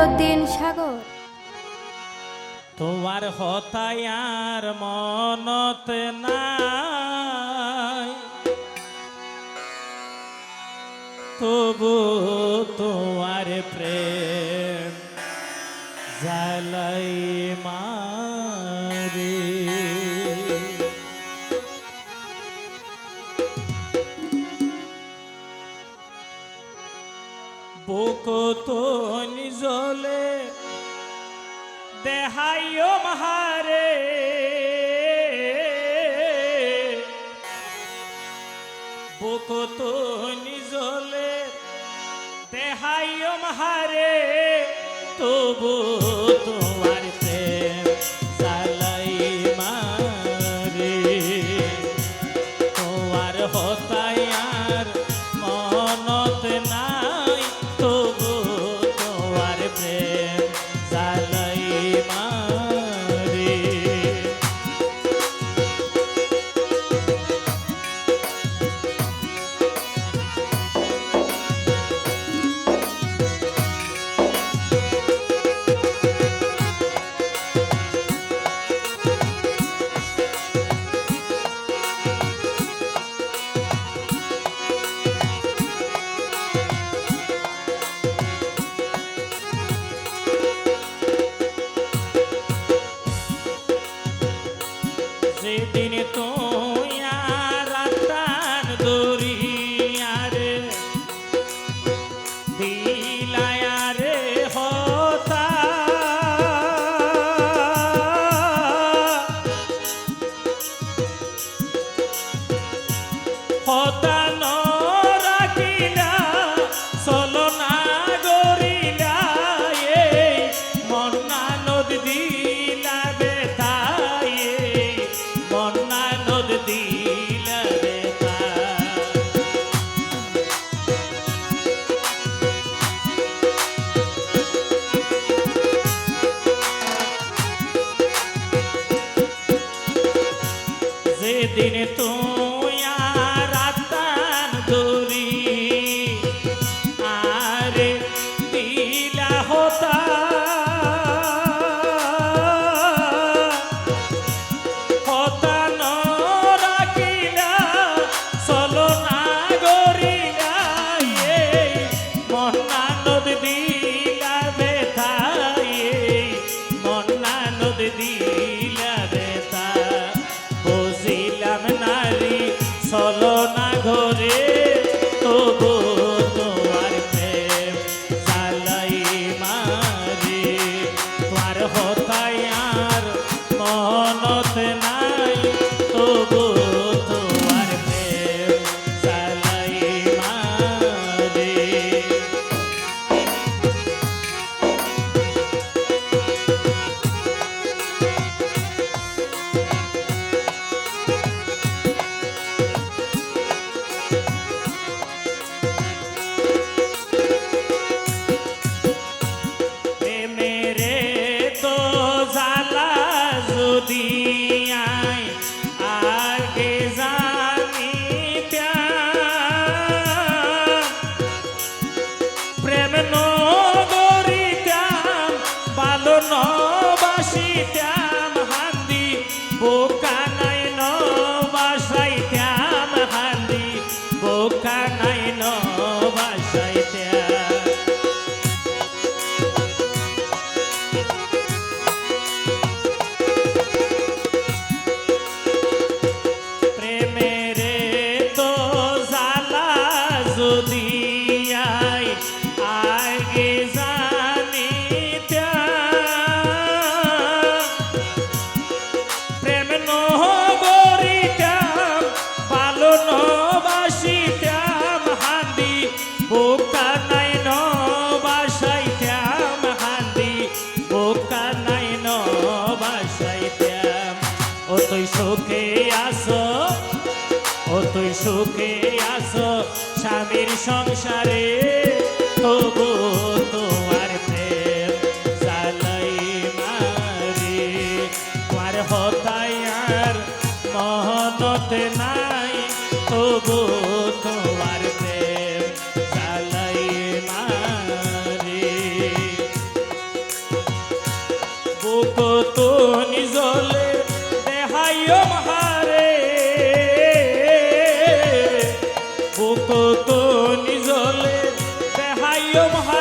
জলালুদ্দিন সাগর। তোমার হতায় আর মনত নাই। তবু তোমার প্রেম জালাই মা কত নিজলে দেহাইও মহারে। কত নিজলে দেহাইও মহারে। তবু তোমার সুখে আসো স্বামীর সংসারে। তবু Yo, Mahal.